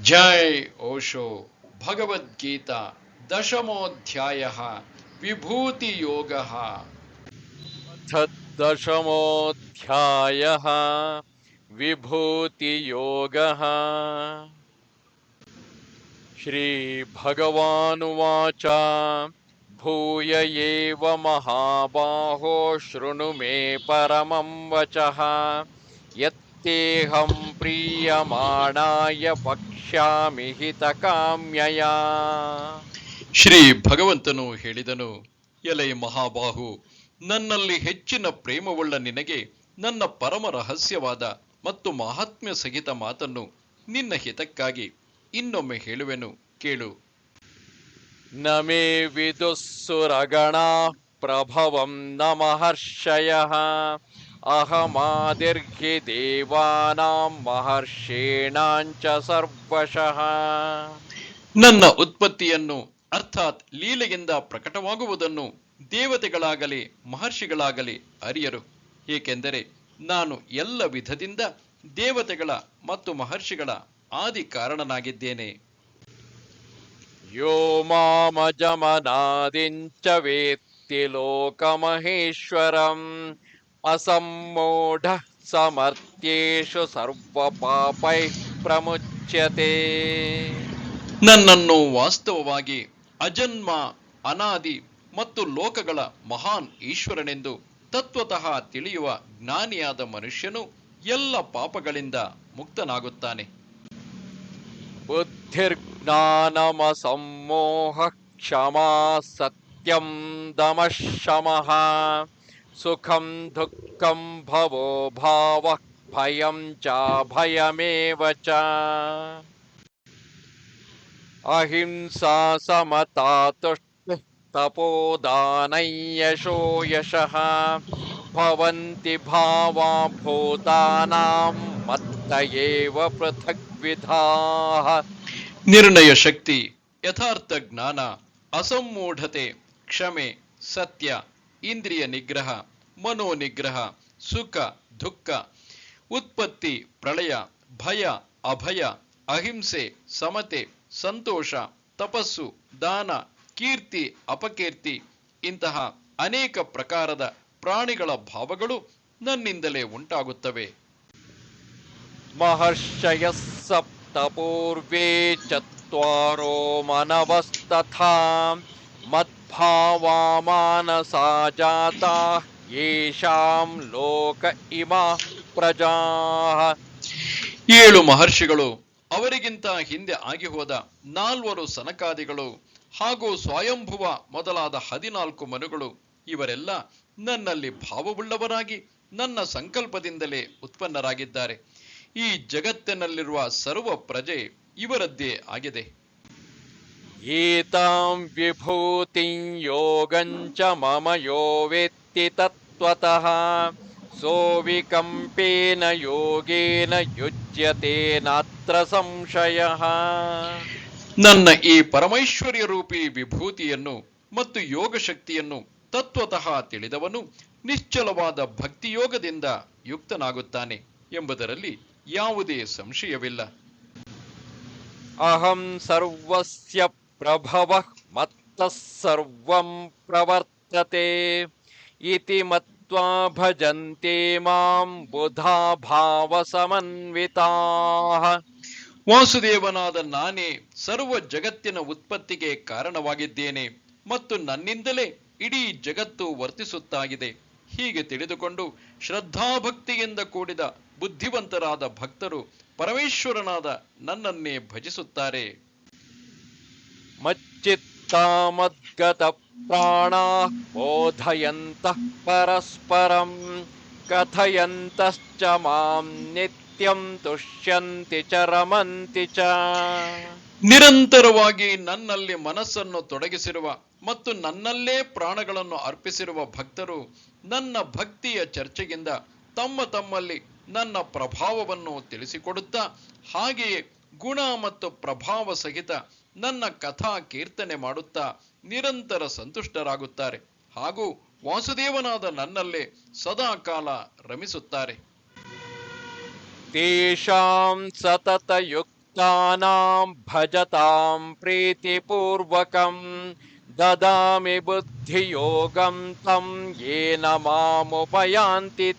जय ओशो भगवद्गीता दशमोध्याय विभूति योग दशमोध्याय विभूति योग श्री भगवानुवाच भूय एव महाबाहो, शृणु मे परमं वचः। यत् ഭക്തേഹം പ്രീയമാണായ ಪಕ್ಷಾಮಿಹಿತಕಾಮ್ಯಯ ಶ್ರೀ ಭಗವಂತನು ಹೇಳಿದನು ಎಲೆ ಮಹಾಬಾಹು ನನ್ನಲ್ಲಿ ಹೆಚ್ಚಿನ ಪ್ರೇಮವುಳ್ಳ ನಿನಗೆ ನನ್ನ ಪರಮ ರಹಸ್ಯವಾದ ಮತ್ತು ಮಹಾತ್ಮ್ಯ ಸಹಿತ ಮಾತನ್ನು ನಿನ್ನ ಹಿತಕ್ಕಾಗಿ ಇನ್ನೊಮ್ಮೆ ಹೇಳುವೆನು ಕೇಳು. ನಮೇ ವಿದುಸ್ಸುರಗಣ ಪ್ರಭವಂ ನಮಹರ್ಷಯ अहमादिर्हि देवानां महर्षीणां च सर्वशः ನನ್ನ ಉತ್ಪತ್ತಿಯನ್ನು ಅರ್ಥಾತ್ ಲೀಲೆಯಿಂದ ಪ್ರಕಟವಾಗುವುದನ್ನು ದೇವತೆಗಳಾಗಲಿ ಮಹರ್ಷಿಗಳಾಗಲಿ ಅರಿಯರು ಏಕೆಂದರೆ ನಾನು ಎಲ್ಲ ವಿಧದಿಂದ ದೇವತೆಗಳ ಮತ್ತು ಮಹರ್ಷಿಗಳ ಆದಿ ಕಾರಣನಾಗಿದ್ದೇನೆ यो मामजमनादिं च वेत्ति लोकमहेश्वरम् असम्मूढः समर्थ्येषु सर्वपापैः प्रमुच्यते ನನ್ನನ್ನು ವಾಸ್ತವವಾಗಿ ಅಜನ್ಮ ಅನಾದಿ ಮತ್ತು ಲೋಕಗಳ ಮಹಾನ್ ಈಶ್ವರನೆಂದು ತತ್ವತಃ ತಿಳಿಯುವ ಜ್ಞಾನಿಯಾದ ಮನುಷ್ಯನು ಎಲ್ಲ ಪಾಪಗಳಿಂದ ಮುಕ್ತನಾಗುತ್ತಾನೆ बुद्धिर्ज्ञानमसम्मोहः क्षमा सत्यं दमः शमः सुखम दुखम भवो भाव भय च भयमेव च। अहिंसा समता तपोदान यशो यश। भवन्ति भावा भूतानां मत्त एव शक्ति यथार्थ ज्ञान असम्मूढते, क्षमे, सत्य ಇಂದ್ರಿಯ ನಿಗ್ರಹ, ಮನೋನಿಗ್ರಹ, ಸುಖ, ದುಃಖ, ಉತ್ಪತ್ತಿ, ಪ್ರಳಯ, ಭಯ, ಅಭಯ, ಅಹಿಂಸೆ, ಸಮತೆ, ಸಂತೋಷ, ತಪಸ್ಸು, ದಾನ, ಕೀರ್ತಿ, ಅಪಕೀರ್ತಿ ಇಂತಹ ಅನೇಕ ಪ್ರಕಾರದ ಪ್ರಾಣಿಗಳ ಭಾವಗಳು ನನ್ನಿಂದಲೇ ಉಂಟಾಗುತ್ತವೆ. ಮಹರ್ಷಯ ಸಪ್ತಪೂರ್ವೇ ಚತ್ವಾರೋ ಮನವಸ್ತಥಾ ಮತ್ मानसा जाताः येषां लोक इमाः प्रजाः ಏಳು ಮಹರ್ಷಿಗಳು ಅವರಿಗಿಂತ ಹಿಂದೆ ಆಗಿ ಹೋದ ನಾಲ್ವರು ಸನಕಾದಿಗಳು ಹಾಗೂ ಸ್ವಯಂಭುವ ಮೊದಲಾದ ಹದಿನಾಲ್ಕು ಮನುಗಳು ಇವರೆಲ್ಲ ನನ್ನಲ್ಲಿ ಭಾವವುಳ್ಳವರಾಗಿ ನನ್ನ ಸಂಕಲ್ಪದಿಂದಲೇ ಉತ್ಪನ್ನರಾಗಿದ್ದಾರೆ ಈ ಜಗತ್ತಿನಲ್ಲಿರುವ ಸರ್ವ ಪ್ರಜೆ ಇವರದ್ದೇ ಆಗಿದೆ एतां विभूतिं योगं च मम यो वेत्ति तत्त्वतः सोऽविकम्पेन योगेन युज्यते नात्र संशयः ನನ್ನ ಈ ಪರಮೈಶ್ವರ್ಯ ರೂಪಿ ವಿಭೂತಿಯನ್ನು ಮತ್ತು ಯೋಗ ಶಕ್ತಿಯನ್ನು ತತ್ವತಃ ತಿಳಿದವನು ನಿಶ್ಚಲವಾದ ಭಕ್ತಿಯೋಗದಿಂದ ಯುಕ್ತನಾಗುತ್ತಾನೆ ಎಂಬುದರಲ್ಲಿ ಯಾವುದೇ ಸಂಶಯವಿಲ್ಲ अहं सर्वस्य प्रभवः मत्तः सर्वं प्रवर्तते इति मत्वा भजन्ते मां बुधा भावसमन्विताः ವಾಸುದೇವನಾದ ನಾನೇ ಸರ್ವ ಜಗತ್ತಿನ ಉತ್ಪತ್ತಿಗೆ ಕಾರಣವಾಗಿದ್ದೇನೆ ಮತ್ತು ನನ್ನಿಂದಲೇ ಇಡೀ ಜಗತ್ತು ವರ್ತಿಸುತ್ತಾಗಿದೆ ಹೀಗೆ ತಿಳಿದುಕೊಂಡು ಶ್ರದ್ಧಾಭಕ್ತಿಯಿಂದ ಕೂಡಿದ ಬುದ್ಧಿವಂತರಾದ ಭಕ್ತರು ಪರಮೇಶ್ವರನಾದ ನನ್ನನ್ನೇ ಭಜಿಸುತ್ತಾರೆ मच्चित्ता मद्गतप्राणाः बोधयन्तः परस्परं कथयन्तश्च मां नित्यं तुष्यन्ति च रमन्ति च ನಿರಂತರವಾಗಿ ನನ್ನಲ್ಲಿ ಮನಸ್ಸನ್ನು ತೊಡಗಿಸಿರುವ ಮತ್ತು ನನ್ನಲ್ಲೇ ಪ್ರಾಣಗಳನ್ನು ಅರ್ಪಿಸಿರುವ ಭಕ್ತರು ನನ್ನ ಭಕ್ತಿಯ ಚರ್ಚೆಯಿಂದ ತಮ್ಮ ತಮ್ಮಲ್ಲಿ ನನ್ನ ಪ್ರಭಾವವನ್ನು ತಿಳಿಸಿಕೊಡುತ್ತಾ ಹಾಗೆಯೇ ಗುಣ ಮತ್ತು ಪ್ರಭಾವ ಸಹಿತ ನನ್ನ ಕಥಾ ಕೀರ್ತನೆ ಮಾಡುತ್ತಾ ನಿರಂತರ ಸಂತುಷ್ಟರಾಗುತ್ತಾರೆ. ಹಾಗೂ ವಾಸುದೇವನಾದ ನನ್ನಲ್ಲೇ ಸದಾಕಾಲ ರಮಿಸುತ್ತಾರೆ. ತೇಷಾಂ ಸತತ ಯುಕ್ತಾನಾಂ ಭಜತಾಂ ಪ್ರೀತಿಪೂರ್ವಕಂ ದದಾಮಿ ಬುದ್ಧಿಯೋಗಂ ತಂ ಏನ ಮಾಮುಪಯಾಂತಿ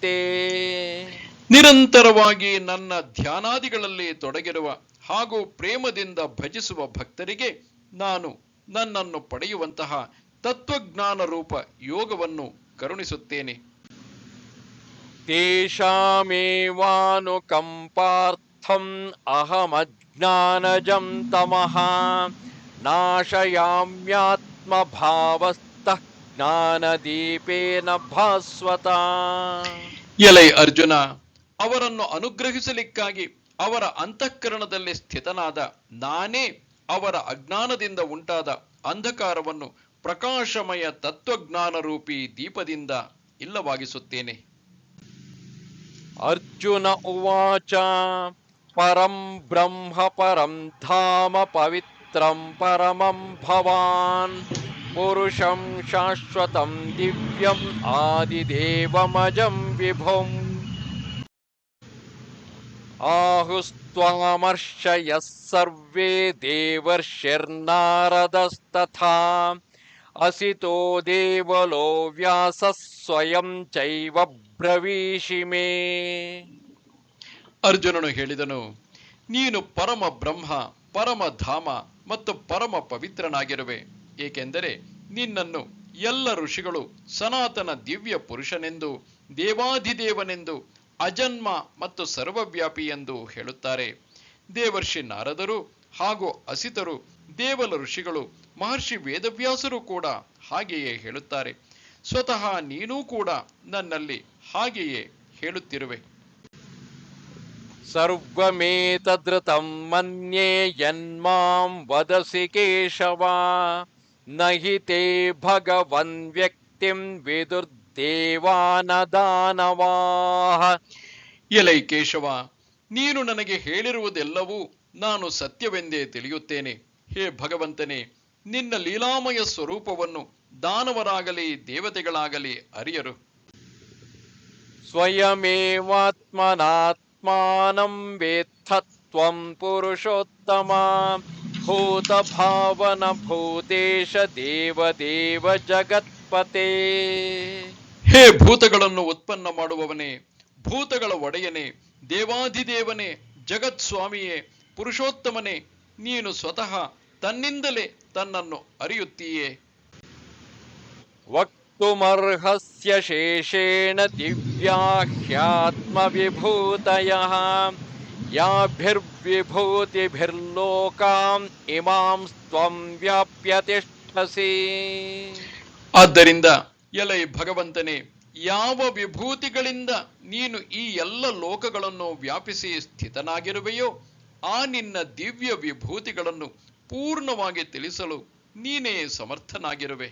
ನಿರಂತರವಾಗಿ ನನ್ನ ಧ್ಯಾನಾದಿಗಳಲ್ಲಿ ತೊಡಗಿರುವ ಹಾಗೂ ಪ್ರೇಮದಿಂದ ಭಜಿಸುವ ಭಕ್ತರಿಗೆ ನಾನು ನನ್ನನ್ನು ಪಡೆಯುವಂತಹ ತತ್ವಜ್ಞಾನ ರೂಪ ಯೋಗವನ್ನು ಕರುಣಿಸುತ್ತೇನೆ. ತೇಷಾಮೇವಾನುಕಂಪಾರ್ಥಂ ಅಹಮಜ್ಞಾನಜಂ ತಮಃ ನಾಶಯಾಮ್ಯಾತ್ಮ ಭಾವಸ್ತಃ ಜ್ಞಾನದೀಪೇನ ಭಾಸ್ವತ. ಎಲೈ ಅರ್ಜುನ ಅವರನ್ನು ಅನುಗ್ರಹಿಸಲಿಕ್ಕಾಗಿ ಅವರ ಅಂತಃಕರಣದಲ್ಲಿ ಸ್ಥಿತನಾದ ನಾನೇ ಅವರ ಅಜ್ಞಾನದಿಂದ ಉಂಟಾದ ಅಂಧಕಾರವನ್ನು ಪ್ರಕಾಶಮಯ ತತ್ವಜ್ಞಾನ ರೂಪಿ ದೀಪದಿಂದ ಇಲ್ಲವಾಗಿಸುತ್ತೇನೆ. ಅರ್ಜುನ ಉವಾಚ, ಪರಂ ಬ್ರಹ್ಮ ಪರಂ ಧಾಮ ಪವಿತ್ರಂ ಪರಮಂ ಭವಾನ್, ಪುರುಷಂ ಶಾಶ್ವತಂ ದಿವ್ಯಂ ಆದಿದೇವಮಜಂ ವಿಭುಂ. आहुस्त्वामर्षयः सर्वे देवर्षिर्नारदस्तथा असितो देवलो व्यासः स्वयं चैव ब्रवीषि मे ಅರ್ಜುನನು ಹೇಳಿದನು ನೀನು ಪರಮ ಬ್ರಹ್ಮ ಪರಮ ಧಾಮ ಮತ್ತು ಪರಮ ಪವಿತ್ರನಾಗಿರುವೆ ಏಕೆಂದರೆ ನಿನ್ನನ್ನು ಎಲ್ಲ ಋಷಿಗಳು ಸನಾತನ ದಿವ್ಯ ಪುರುಷನೆಂದು ದೇವಾಧಿದೇವನೆಂದು ಅಜನ್ಮ ಮತ್ತು ಸರ್ವವ್ಯಾಪಿ ಎಂದು ಹೇಳುತ್ತಾರೆ. ದೇವರ್ಷಿ ನಾರದರು ಹಾಗೂ ಅಸಿತರು, ದೇವಲ ಋಷಿಗಳು, ಮಹರ್ಷಿ ವೇದವ್ಯಾಸರು ಕೂಡ ಹಾಗೆಯೇ ಹೇಳುತ್ತಾರೆ. ಸ್ವತಃ ನೀನೂ ಕೂಡ ನನ್ನಲ್ಲಿ ಹಾಗೆಯೇ ಹೇಳುತ್ತಿರುವೆ. ಸರ್ವಮೇತದೃತಂ ಮನ್ಯೇ ಯನ್ಮಾಂ ವದಸಿ ಕೇಶವ ನಹಿತೆ ಭಗವನ್ ವ್ಯಕ್ತಿಂ ವಿದುರ್ ದೇವಾನ ದಾನವಾಹ ಎಲೈ ಕೇಶವ ನೀನು ನನಗೆ ಹೇಳಿರುವುದೆಲ್ಲವೂ ನಾನು ಸತ್ಯವೆಂದೇ ತಿಳಿಯುತ್ತೇನೆ. ಹೇ ಭಗವಂತನೇ ನಿನ್ನ ಲೀಲಾಮಯ ಸ್ವರೂಪವನ್ನು ದಾನವರಾಗಲಿ ದೇವತೆಗಳಾಗಲಿ ಅರಿಯರು. ಸ್ವಯಮೇವಾತ್ಮನಾತ್ಮಾನಂ ತ್ವಂ ಪುರುಷೋತ್ತಮ. ಭೂತ ಭಾವನ ಭೂತೇಶ ದೇವ ದೇವ ಜಗತ್ಪತೆ. ಹೇ ಭೂತಗಳನ್ನು ಉತ್ಪನ್ನ ಮಾಡುವವನೇ ಭೂತಗಳ ಒಡೆಯನೇ ದೇವಾಧಿದೇವನೇ ಜಗತ್ ಸ್ವಾಮಿಯೇ ಪುರುಷೋತ್ತಮನೇ ನೀನು ಸ್ವತಃ ತನ್ನಿಂದಲೇ ತನ್ನನ್ನು ಅರಿಯುತ್ತೀಯೇ. ವಕ್ತುಮರ್ಹಸ್ಯ ಶೇಷೇಣ ದಿವ್ಯಾಹ್ಯಾತ್ಮ ವಿಭೂತಯ ಯಾಭಿರ್ವಿಭೂತಿಭಿರ್ಲೋಕಾಂ ಇಮಾಂ ತ್ವಂ ವ್ಯಾಪ್ಯತಿಷ್ಠಸಿ. ಆದ್ದರಿಂದ ಎಲೈ ಭಗವಂತನೇ, ಯಾವ ವಿಭೂತಿಗಳಿಂದ ನೀನು ಈ ಎಲ್ಲ ಲೋಕಗಳನ್ನು ವ್ಯಾಪಿಸಿ ಸ್ಥಿತನಾಗಿರುವೆಯೋ, ಆ ನಿನ್ನ ದಿವ್ಯ ವಿಭೂತಿಗಳನ್ನು ಪೂರ್ಣವಾಗಿ ತಿಳಿಸಲು ನೀನೇ ಸಮರ್ಥನಾಗಿರುವೆ.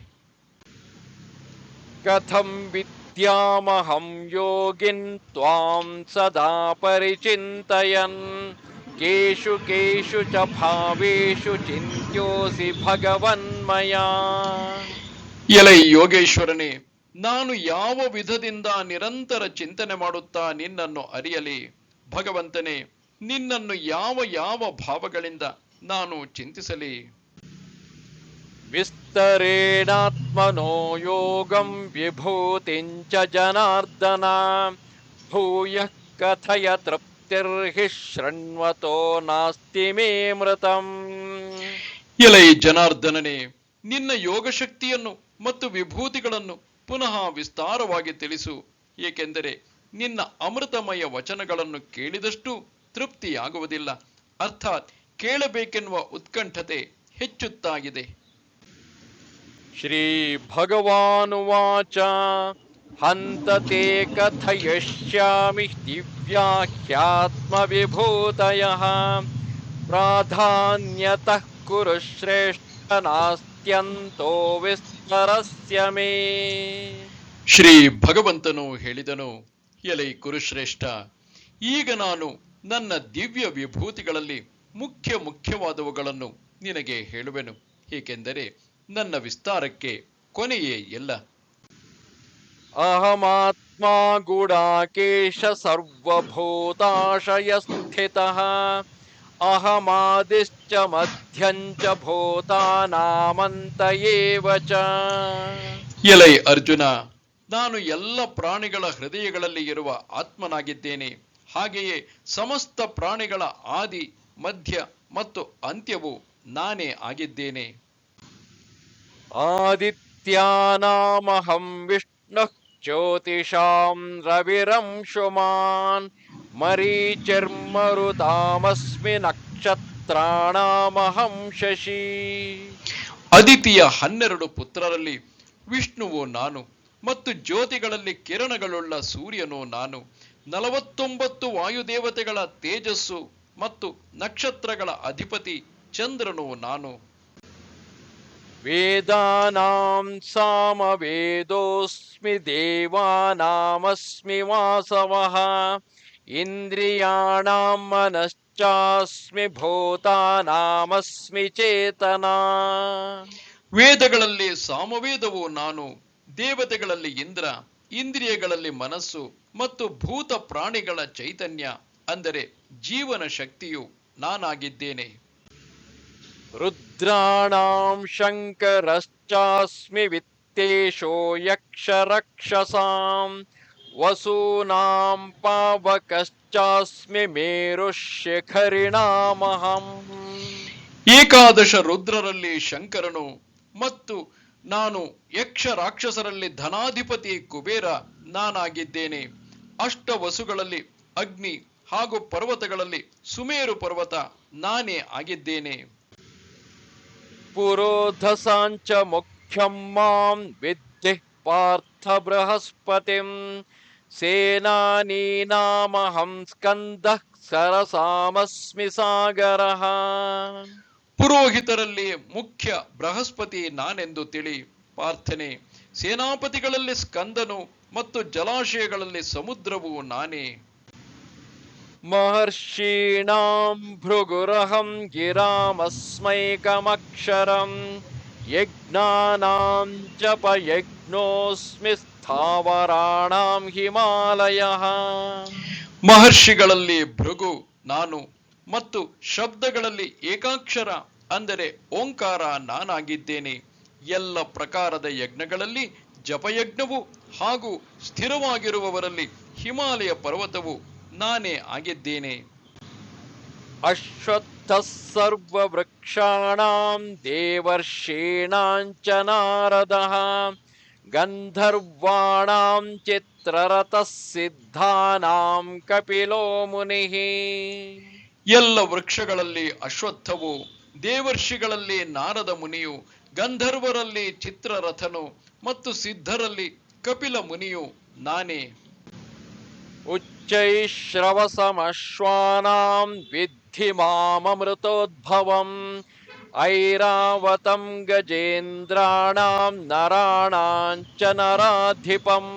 ಕಥಂ ವಿದ್ಯಾಮಹಂ ಯೋಗಿನ್ ತ್ವಾಂ ಸದಾ ಪರಿಚಿಂತಯನ್. ಕೇಶು ಕೇಶು ಚ ಭಾವೇಶು ಚಿಂತ್ಯೋಸಿ ಭಗವನ್ಮಯಾ. ಎಲೈ ಯೋಗೇಶ್ವರನೇ ನಾನು ಯಾವ ವಿಧದಿಂದ ನಿರಂತರ ಚಿಂತನೆ ಮಾಡುತ್ತಾ ನಿನ್ನನ್ನು ಅರಿಯಲಿ? ಭಗವಂತನೇ ನಿನ್ನನ್ನು ಯಾವ ಯಾವ ಭಾವಗಳಿಂದ ನಾನು ಚಿಂತಿಸಲಿ? ವಿಸ್ತರೇಣಾತ್ಮನೋ ಯೋಗಂ ವಿಭೂತಿಂಚ ಜನಾರ್ದನ ಭೂಯ ಕಥಯ ತೃಪ್ತಿರ್ಹಿ ಶೃಣ್ವತೋ ನಾಸ್ತಿ ಮೇ ಮೃತಂ. ಎಲೈ ಜನಾರ್ದನನೇ ನಿನ್ನ ಯೋಗಶಕ್ತಿಯನ್ನು ಮತ್ತು ವಿಭೂತಿಗಳನ್ನು ಪುನಃ ವಿಸ್ತಾರವಾಗಿ ತಿಳಿಸು. ಏಕೆಂದರೆ ನಿನ್ನ ಅಮೃತಮಯ ವಚನಗಳನ್ನು ಕೇಳಿದಷ್ಟು ತೃಪ್ತಿಯಾಗುವುದಿಲ್ಲ. ಅರ್ಥಾತ್ ಕೇಳಬೇಕೆನ್ನುವ ಉತ್ಕಂಠತೆ ಹೆಚ್ಚುತ್ತಾಗಿದೆ. ಶ್ರೀ ಭಗವಾನುವಾಚ ಹಂತತೆ ಕಥಯಿಷ್ಯಾಮಿ ದಿವ್ಯಾಖ್ಯಾತ್ಮವಿಭೂತಯ ಪ್ರಾಧಾನ್ಯತಃ ಕುರು ಶ್ರೇಷ್ಠ ನಾಸ್ತ್ಯಂತೋ ವಿಸ್ತ ಪರಸ್ಯಮೇ. ಶ್ರೀ ಭಗವಂತನು ಹೇಳಿದನು ಎಲೆ ಕುರುಶ್ರೇಷ್ಠ ಈಗ ನಾನು ನನ್ನ ದಿವ್ಯ ವಿಭೂತಿಗಳಲ್ಲಿ ಮುಖ್ಯ ಮುಖ್ಯವಾದವುಗಳನ್ನು ನಿನಗೆ ಹೇಳುವೆನು ಏಕೆಂದರೆ ನನ್ನ ವಿಸ್ತಾರಕ್ಕೆ ಕೊನೆಯೇ ಇಲ್ಲ. ಅಹಮಾತ್ಮ ಗುಡಾಕೇಶ ಸರ್ವಭೂತಾಶಯ ಸ್ಥಿತ ಅಹಮಾದಿಶ್ಚ ಮಧ್ಯಂಚ ಭೂತಾನಾಮಂತ ಏವ ಚ ಎಲೈ ಅರ್ಜುನ ನಾನು ಎಲ್ಲ ಪ್ರಾಣಿಗಳ ಹೃದಯಗಳಲ್ಲಿ ಇರುವ ಆತ್ಮನಾಗಿದ್ದೇನೆ. ಹಾಗೆಯೇ ಸಮಸ್ತ ಪ್ರಾಣಿಗಳ ಆದಿ ಮಧ್ಯ ಮತ್ತು ಅಂತ್ಯವು ನಾನೇ ಆಗಿದ್ದೇನೆ. ಆದಿತ್ಯಾನಾಮಹಂ ವಿಷ್ಣು ಜ್ಯೋತಿಷಾಂ ರವಿರಂಶುಮಾನ್ ಮರೀಚಿರ್ಮರುತಾಮಸ್ಮಿ ನಕ್ಷತ್ರಾಣಾಮಹಂ ಶಶಿ. ಅದಿತಿಯ ಹನ್ನೆರಡು ಪುತ್ರರಲ್ಲಿ ವಿಷ್ಣುವು ನಾನು ಮತ್ತು ಜ್ಯೋತಿಗಳಲ್ಲಿ ಕಿರಣಗಳುಳ್ಳ ಸೂರ್ಯನು ನಾನು. ನಲವತ್ತೊಂಬತ್ತು ವಾಯುದೇವತೆಗಳ ತೇಜಸ್ಸು ಮತ್ತು ನಕ್ಷತ್ರಗಳ ಅಧಿಪತಿ ಚಂದ್ರನು ನಾನು. ವೇದಾನಾಂ ಸಾಮ ವೇದೋಸ್ಮಿ ದೇವಾನಾಮಸ್ಮಿ ವಾಸವಃ. ಇಂದ್ರಿಯಾಣಾಂ ಮನಶ್ಚಾಸ್ಮಿ ಭೂತಾನಾಮಸ್ಮಿ ಚೇತನಾ. ವೇದಗಳಲ್ಲಿ ಸಾಮವೇದವು ನಾನು ದೇವತೆಗಳಲ್ಲಿ ಇಂದ್ರ ಇಂದ್ರಿಯಗಳಲ್ಲಿ ಮನಸ್ಸು ಮತ್ತು ಭೂತ ಪ್ರಾಣಿಗಳ ಚೈತನ್ಯ ಅಂದರೆ ಜೀವನ ಶಕ್ತಿಯು ನಾನಾಗಿದ್ದೇನೆ. ರುದ್ರಾಣಾಂ ಶಂಕರಶ್ಚಾಸ್ಮಿ ವಿತ್ತೇಶೋ ಯಕ್ಷರಕ್ಷಸಾಂ. ವಸೂನಾಂ ಪಾವಕಶ್ಚಾಸ್ಮಿ ಮೇರುಶಿಖರಿಣಾಮಹಂ ಏಕಾದಶ ರುದ್ರರಲ್ಲಿ ಶಂಕರನು ಮತ್ತು ನಾನು ಯಕ್ಷ ರಾಕ್ಷಸರಲ್ಲಿ ಧನಾಧಿಪತಿ ಕುಬೇರ ನಾನಾಗಿದ್ದೇನೆ. ಅಷ್ಟ ವಸುಗಳಲ್ಲಿ ಅಗ್ನಿ ಹಾಗೂ ಪರ್ವತಗಳಲ್ಲಿ ಸುಮೇರು ಪರ್ವತ ನಾನೇ ಆಗಿದ್ದೇನೆ. ಪುರೋಧಸಾಂಚ ಮುಖ್ಯಂ ಮಾಂ ವಿದ್ಧಿ ಪಾರ್ಥ ಬೃಹಸ್ಪತಿಂ ಸೇನಾನೀನಾಮಹಂ ಸ್ಕಂದ ಸರಸಾಮಸ್ಮಿ ಸಾಗರ. ಪುರೋಹಿತರಲ್ಲಿ ಮುಖ್ಯ ಬೃಹಸ್ಪತಿ ನಾನೆಂದು ತಿಳಿ ಪ್ರಾರ್ಥನೆ ಸೇನಾಪತಿಗಳಲ್ಲಿ ಸ್ಕಂದನು ಮತ್ತು ಜಲಾಶಯಗಳಲ್ಲಿ ಸಮುದ್ರವು ನಾನೇ. ಮಹರ್ಷೀಣಾಂ ಭೃಗುರಹಂ ಗಿರಾಮಸ್ಮೈಕಮಕ್ಷರಂ ಯಜ್ಞಾನಾಂ ಜಪಯಜ್ಞೋಸ್ಮಿ ಸ್ಥಾವರಾಣಾಂ ಹಿಮಾಲಯ. ಮಹರ್ಷಿಗಳಲ್ಲಿ ಭೃಗು ನಾನು ಮತ್ತು ಶಬ್ದಗಳಲ್ಲಿ ಏಕಾಕ್ಷರ ಅಂದರೆ ಓಂಕಾರ ನಾನಾಗಿದ್ದೇನೆ. ಎಲ್ಲ ಪ್ರಕಾರದ ಯಜ್ಞಗಳಲ್ಲಿ ಜಪಯಜ್ಞವು ಹಾಗೂ ಸ್ಥಿರವಾಗಿರುವವರಲ್ಲಿ ಹಿಮಾಲಯ ಪರ್ವತವು ನಾನೇ ಆಗಿದ್ದೇನೆ. ಅಶ್ವತ್ಥ ಸರ್ವವೃಕ್ಷಾಣಾಂ ದೇವರ್ಷೇಣಾಂಚ ನಾರದಃ. ಗಂಧರ್ವಾಣಾಂ ಚಿತ್ರರಥಃ ಸಿದ್ಧಾನಾಂ ಕಪಿಲೋ ಮುನಿಃ ಎಲ್ಲ ವೃಕ್ಷಗಳಲ್ಲಿ ಅಶ್ವತ್ಥವು ದೇವರ್ಷಿಗಳಲ್ಲಿ ನಾರದ ಮುನಿಯು ಗಂಧರ್ವರಲ್ಲಿ ಚಿತ್ರರಥನು ಮತ್ತು ಸಿದ್ಧರಲ್ಲಿ ಕಪಿಲ ಮುನಿಯು ನಾನೇ. ಉಚ್ಚೈಶ್ರವಸಮಶ್ವಾನಾಂ ವಿದ್ಧಿ ಮಾಮಮೃತೋದ್ಭವಂ ಐರಾವತಂ ಗಜೇಂದ್ರಾಣಾಂ ನರಾಣಾಂಚ ನರಾಧಿಪಂ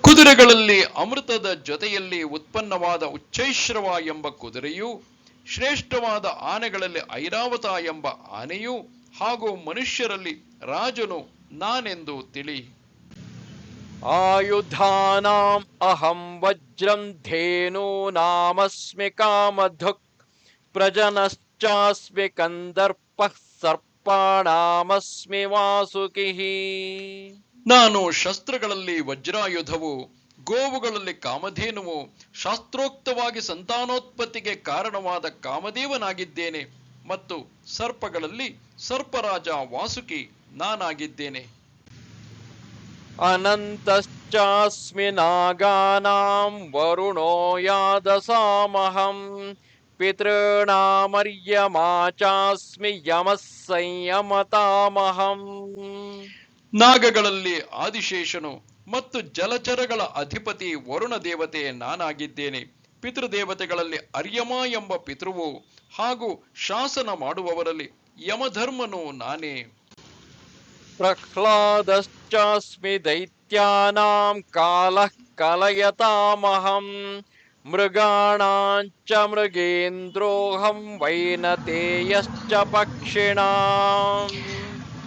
ಕುದುರೆಗಳಲ್ಲಿ ಅಮೃತದ ಜೊತೆಯಲ್ಲಿ ಉತ್ಪನ್ನವಾದ ಉಚ್ಚೈಶ್ರವ ಎಂಬ ಕುದುರೆಯು ಶ್ರೇಷ್ಠವಾದ ಆನೆಗಳಲ್ಲಿ ಐರಾವತ ಎಂಬ ಆನೆಯು ಹಾಗೂ ಮನುಷ್ಯರಲ್ಲಿ ರಾಜನು ನಾನೆಂದು ತಿಳಿ. ಆಯುಧಾನಾಂ ಅಹಂ ವಜ್ರಂ ಧೇನೂನಾಮಸ್ಮಿ ಕಾಮಧುಕ್ ಪ್ರಜನಶ್ಚಾಸ್ಮಿ ಕಂದರ್ಪ ಸರ್ಪಾಣಾಮಸ್ಮಿ ವಾಸುಕಿಹಿ ನಾನು ಶಸ್ತ್ರಗಳಲ್ಲಿ ವಜ್ರಾಯುಧವು ಗೋವುಗಳಲ್ಲಿ ಕಾಮಧೇನುವು ಶಾಸ್ತ್ರೋಕ್ತವಾಗಿ ಸಂತಾನೋತ್ಪತ್ತಿಗೆ ಕಾರಣವಾದ ಕಾಮದೇವನಾಗಿದ್ದೇನೆ ಮತ್ತು ಸರ್ಪಗಳಲ್ಲಿ ಸರ್ಪರಾಜ ವಾಸುಕಿ ನಾನಾಗಿದ್ದೇನೆ. ಅನಂತಶ್ಚಾಸ್ಮಿ ನಾಗಾನಾಂ ವರುಣೋ ಯಾದಸಾಮಹಂ ಪಿತॄಣಾಮರ್ಯಮಾ ಯಮ ಯಮಃ ಸಂಯಮತಾಮಹಂ. ನಾಗಗಳಲ್ಲಿ ಆದಿಶೇಷನು ಮತ್ತು ಜಲಚರಗಳ ಅಧಿಪತಿ ವರುಣ ದೇವತೆ ನಾನಾಗಿದ್ದೇನೆ. ಪಿತೃದೇವತೆಗಳಲ್ಲಿ ಅರ್ಯಮ ಎಂಬ ಪಿತೃವು ಹಾಗೂ ಶಾಸನ ಮಾಡುವವರಲ್ಲಿ ಯಮಧರ್ಮನು ನಾನೇ. ಪ್ರಹ್ಲಾದಶ್ಚಾಸ್ಮಿ ದೈತ್ಯಾನಾಂ ಕಾಲಃ ಕಲಯತಾಮಹಂ. ಮೃಗಾಣಾಂಚ ಮೃಗೇಂದ್ರೋಹಂ ವೈನತೇಯಶ್ಚ ಪಕ್ಷಿಣ.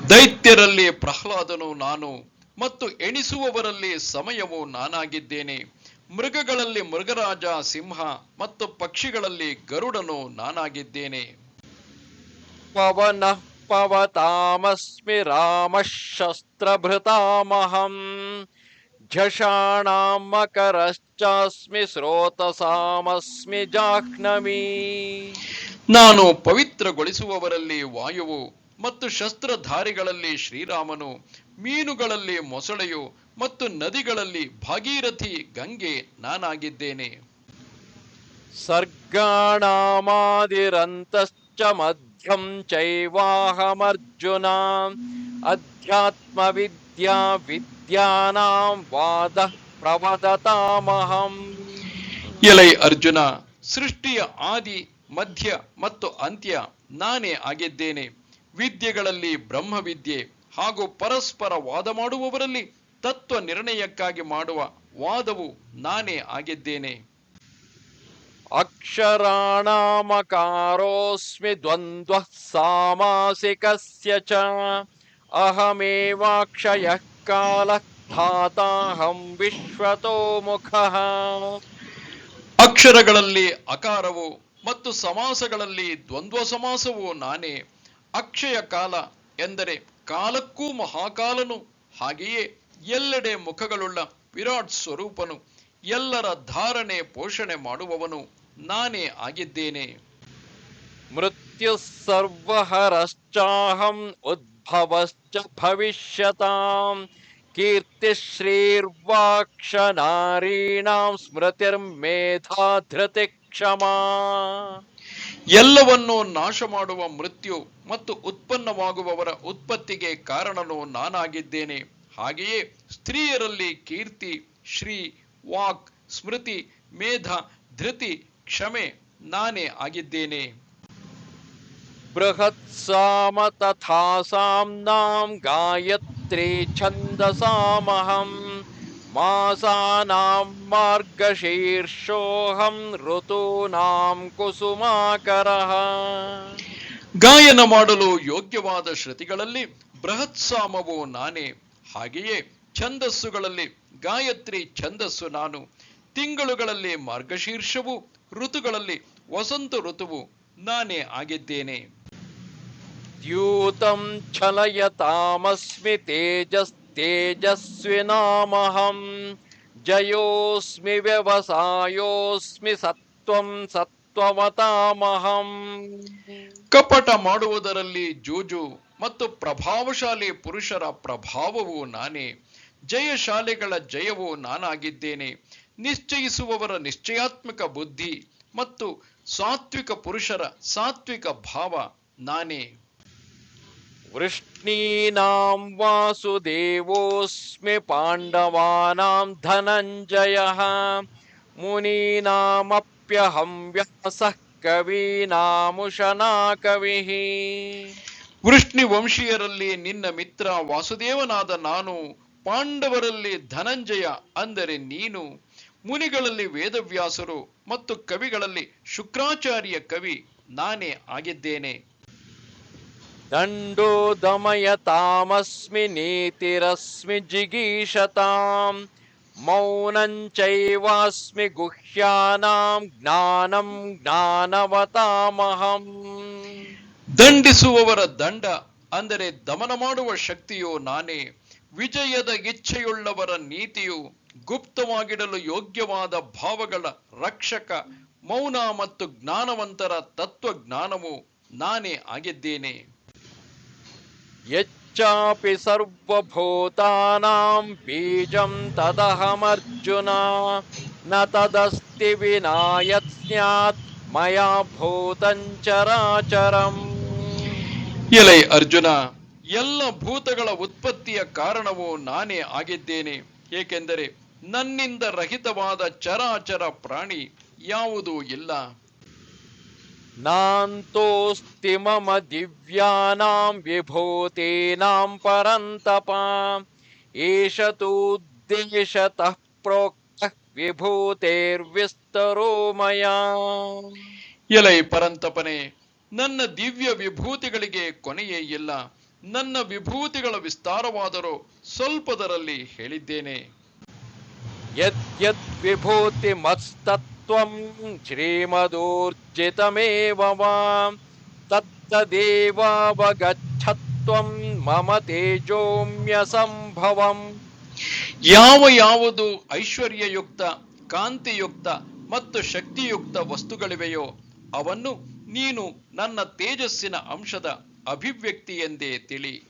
ದೈತ್ಯರಲ್ಲಿ ಪ್ರಹ್ಲಾದನು ನಾನು ಮತ್ತು ಎಣಿಸುವವರಲ್ಲಿ ಸಮಯವು ನಾನಾಗಿದ್ದೇನೆ. ಮೃಗಗಳಲ್ಲಿ ಮೃಗರಾಜ ಸಿಂಹ ಮತ್ತು ಪಕ್ಷಿಗಳಲ್ಲಿ ಗರುಡನು ನಾನಾಗಿದ್ದೇನೆ. ಪವನ ಪವತಾಮಸ್ಮಿ ರಾಮ ಶಸ್ತ್ರಭೃತಾಮಹಂ झषाणां मकरश्चास्मि स्रोतसामस्मि जाह्नवी ನಾನು ಪವಿತ್ರಗೊಳಿಸುವವರಲ್ಲಿ ವಾಯುವು ಮತ್ತು ಶಸ್ತ್ರಧಾರಿಗಳಲ್ಲಿ ಶ್ರೀರಾಮನು ಮೀನುಗಳಲ್ಲಿ ಮೊಸಳೆಯು ಮತ್ತು ನದಿಗಳಲ್ಲಿ ಭಾಗೀರಥಿ ಗಂಗೆ ನಾನಾಗಿದ್ದೇನೆ सर्गाणामादिरन्तश्च मध्यं चैवाहमर्जुन अध्यात्मविद्या ವಿದ್ಯಾನಾಂ ವಾದ ಪ್ರವದತಾಮಹಂ ಎಲೈ ಅರ್ಜುನ ಸೃಷ್ಟಿಯ ಆದಿ ಮಧ್ಯ ಮತ್ತು ಅಂತ್ಯ ನಾನೇ ಆಗಿದ್ದೇನೆ. ವಿದ್ಯೆಗಳಲ್ಲಿ ಬ್ರಹ್ಮವಿದ್ಯೆ ಹಾಗೂ ಪರಸ್ಪರ ವಾದ ಮಾಡುವವರಲ್ಲಿ ತತ್ವ ನಿರ್ಣಯಕ್ಕಾಗಿ ಮಾಡುವ ವಾದವು ನಾನೇ ಆಗಿದ್ದೇನೆ. ಅಕ್ಷರಾಣಾಮಕಾರೋಸ್ಮಿ ದ್ವಂದ್ವ ಸಾಮಾಸಿಕಸ್ಯ ಚ ಅಹಮೇವಾಕ್ಷಯ कालः धाताहं विश्वतो मुखः ಅಕ್ಷರಗಳಲ್ಲಿ ಅಕಾರವು ಮತ್ತು ಸಮಾಸಗಳಲ್ಲಿ ದ್ವಂದ್ವ ಸಮಾಸವು ನಾನೇ ಅಕ್ಷಯ ಕಾಲ ಎಂದರೆ ಕಾಲಕ್ಕೂ ಮಹಾಕಾಲನು ಹಾಗೆಯೇ ಎಲ್ಲೆಡೆ ಮುಖಗಳುಳ್ಳ ವಿರಾಟ್ ಸ್ವರೂಪನು ಎಲ್ಲರ ಧಾರಣೆ ಪೋಷಣೆ ಮಾಡುವವನು ನಾನೇ ಆಗಿದ್ದೇನೆ मृत्युः ಭವಶ್ಚ ಭವಿಷ್ಯತಾಂ ಸ್ಮೃತಿರ್ ಮೇಧಾ ಧೃತಿ ಕ್ಷಮಾ ಎಲ್ಲವನ್ನೂ ನಾಶ ಮಾಡುವ ಮೃತ್ಯು ಮತ್ತು ಉತ್ಪನ್ನವಾಗುವವರ ಉತ್ಪತ್ತಿಗೆ ಕಾರಣನು ನಾನಾಗಿದ್ದೇನೆ. ಹಾಗೆಯೇ ಸ್ತ್ರೀಯರಲ್ಲಿ ಕೀರ್ತಿ, ಶ್ರೀ, ವಾಕ್, ಸ್ಮೃತಿ, ಮೇಧ, ಧೃತಿ, ಕ್ಷಮೆ ನಾನೇ ಆಗಿದ್ದೇನೆ. बृहत्साम तथा साम्नां गायत्री छन्दसामहम् मासानां मार्गशीर्षोऽहं ಋತೂನಾಂ ಕುಸುಮಾಕರಃ ಗಾಯನ ಮಾಡಲು ಯೋಗ್ಯವಾದ ಶ್ರುತಿಗಳಲ್ಲಿ ಬೃಹತ್ ಸಾಮವು ನಾನೇ ಹಾಗೆಯೇ ಛಂದಸ್ಸುಗಳಲ್ಲಿ ಗಾಯತ್ರಿ ಛಂದಸ್ಸು ನಾನು ತಿಂಗಳುಗಳಲ್ಲಿ ಮಾರ್ಗಶೀರ್ಷವು ಋತುಗಳಲ್ಲಿ ವಸಂತ ಋತುವು ನಾನೇ ಆಗಿದ್ದೇನೆ द्यूतं छलयतामस्मि तेजस्तेजस्विनामहं जयोऽस्मि व्यवसायोऽस्मि सत्त्वं सत्त्ववतामहम् ಕಪಟ ಮಾಡುವುದರಲ್ಲಿ ಜೂಜು ಮತ್ತು ಪ್ರಭಾವಶಾಲಿ ಪುರುಷರ ಪ್ರಭಾವವು ನಾನೇ ಜಯಶಾಲಿಗಳ ಜಯವು ನಾನಾಗಿದ್ದೇನೆ ನಿಶ್ಚಯಿಸುವವರ ನಿಶ್ಚಯಾತ್ಮಕ ಬುದ್ಧಿ ಮತ್ತು ಸಾತ್ವಿಕ ಪುರುಷರ ಸಾತ್ವಿಕ ಭಾವ ನಾನೇ वृष्णीनां वासुदेवोऽस्मि पाण्डवानां धनञ्जयः मुनीनामप्यहं व्यासः कवीनामुशना कविः ವೃಷ್ಣಿ ವಂಶೀಯರಲ್ಲಿ ನಿನ್ನ ಮಿತ್ರ ವಾಸುದೇವನಾದ ನಾನು ಪಾಂಡವರಲ್ಲಿ ಧನಂಜಯ ಅಂದರೆ ನೀನು ಮುನಿಗಳಲ್ಲಿ ವೇದವ್ಯಾಸರು ಮತ್ತು ಕವಿಗಳಲ್ಲಿ ಶುಕ್ರಾಚಾರ್ಯ ಕವಿ ನಾನೇ ಆಗಿದ್ದೇನೆ दण्डो दमयतामस्मि नीतिरस्मि जिगीषतां मौनं चैवास्मि गुह्यानां ज्ञानं ज्ञानवतामहम् ದಂಡಿಸುವವರ ದಂಡ ಅಂದರೆ ದಮನ ಮಾಡುವ ಶಕ್ತಿಯು ನಾನೇ ವಿಜಯದ ಇಚ್ಛೆಯುಳ್ಳವರ ನೀತಿಯು ಗುಪ್ತವಾಗಿಡಲು ಯೋಗ್ಯವಾದ ಭಾವಗಳ ರಕ್ಷಕ ಮೌನ ಮತ್ತು ಜ್ಞಾನವಂತರ ತತ್ವಜ್ಞಾನವು ನಾನೇ ಆಗಿದ್ದೇನೆ यच्चापि सर्वभूतानां बीजं तदहमर्जुन न तदस्ति विना यत् स्यात् मया भूतं चराचरम् ಎಲೈ ಅರ್ಜುನ ಎಲ್ಲ ಭೂತಗಳ ಉತ್ಪತ್ತಿಯ ಕಾರಣವು ನಾನೇ ಆಗಿದ್ದೇನೆ ಏಕೆಂದರೆ ನನ್ನಿಂದ ರಹಿತವಾದ ಚರಾಚರ ಪ್ರಾಣಿ ಯಾವುದೂ ಇಲ್ಲ नान्तोऽस्ति मम दिव्यानां विभूतीनां परन्तप एष तूद्देशतः प्रोक्तः विभूतेर्विस्तरो मया ಎಲೈ ಪರಂತಪನೆ ನನ್ನ ದಿವ್ಯ ವಿಭೂತಿಗಳಿಗೆ ಕೊನೆಯೇ ಇಲ್ಲ ನನ್ನ ವಿಭೂತಿಗಳ ವಿಸ್ತಾರವಾದರೂ ಸ್ವಲ್ಪದರಲ್ಲಿ ಹೇಳಿದ್ದೇನೆ ಯದ್ಯದ್ ವಿಭೂತಿಮಸ್ತತ್ವಂ ಶ್ರೀಮದೂರ್ಜಿತಮೇವ ವಾ ತತ್ತದೇವಾವಗಚ್ಚತ್ವಂ ಮಮ ತೇಜೋಮ್ಯ ಸಂಭವಂ ಯಾವ ಯಾವುದು ಐಶ್ವರ್ಯಯುಕ್ತ ಕಾಂತಿಯುಕ್ತ ಮತ್ತು ಶಕ್ತಿಯುಕ್ತ ವಸ್ತುಗಳಿವೆಯೋ ಅವನ್ನು ನೀನು ನನ್ನ ತೇಜಸ್ಸಿನ ಅಂಶದ ಅಭಿವ್ಯಕ್ತಿ ಎಂದೇ ತಿಳಿ.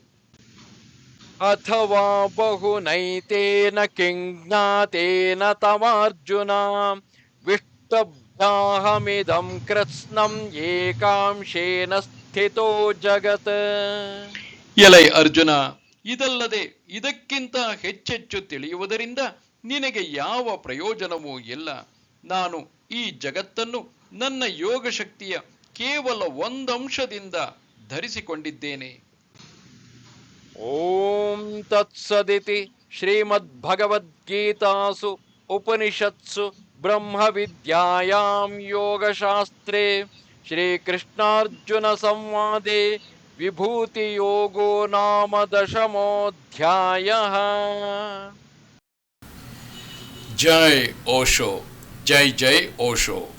ಅಥವಾ ಬಹುನೈತೇನ ಕಿಂಜ್ಞಾತೇನ ತವಾರ್ಜುನ ವಿಷ್ಟಭ್ಯಾಹಮಿದಂ ಕೃತ್ಸ್ನಂ ಏಕಾಂಶೇನ ಸ್ಥಿತೋ ಜಗತ್ ಎಲೈ ಅರ್ಜುನ ಇದಲ್ಲದೆ ಇದಕ್ಕಿಂತ ಹೆಚ್ಚೆಚ್ಚು ತಿಳಿಯುವುದರಿಂದ ನಿನಗೆ ಯಾವ ಪ್ರಯೋಜನವೂ ಇಲ್ಲ. ನಾನು ಈ ಜಗತ್ತನ್ನು ನನ್ನ ಯೋಗ ಶಕ್ತಿಯ ಕೇವಲ ಒಂದಂಶದಿಂದ ಧರಿಸಿಕೊಂಡಿದ್ದೇನೆ. ಓಂ ತತ್ಸದಿತಿ ಶ್ರೀಮದ್ಭಗವದ್ಗೀತಾಸು ಉಪನಿಷತ್ಸು ब्रह्म ब्रह्मविद्यायां योगशास्त्रे विभूति योगो नाम दशमोऽध्यायः। जय ओशो जय जय ओशो।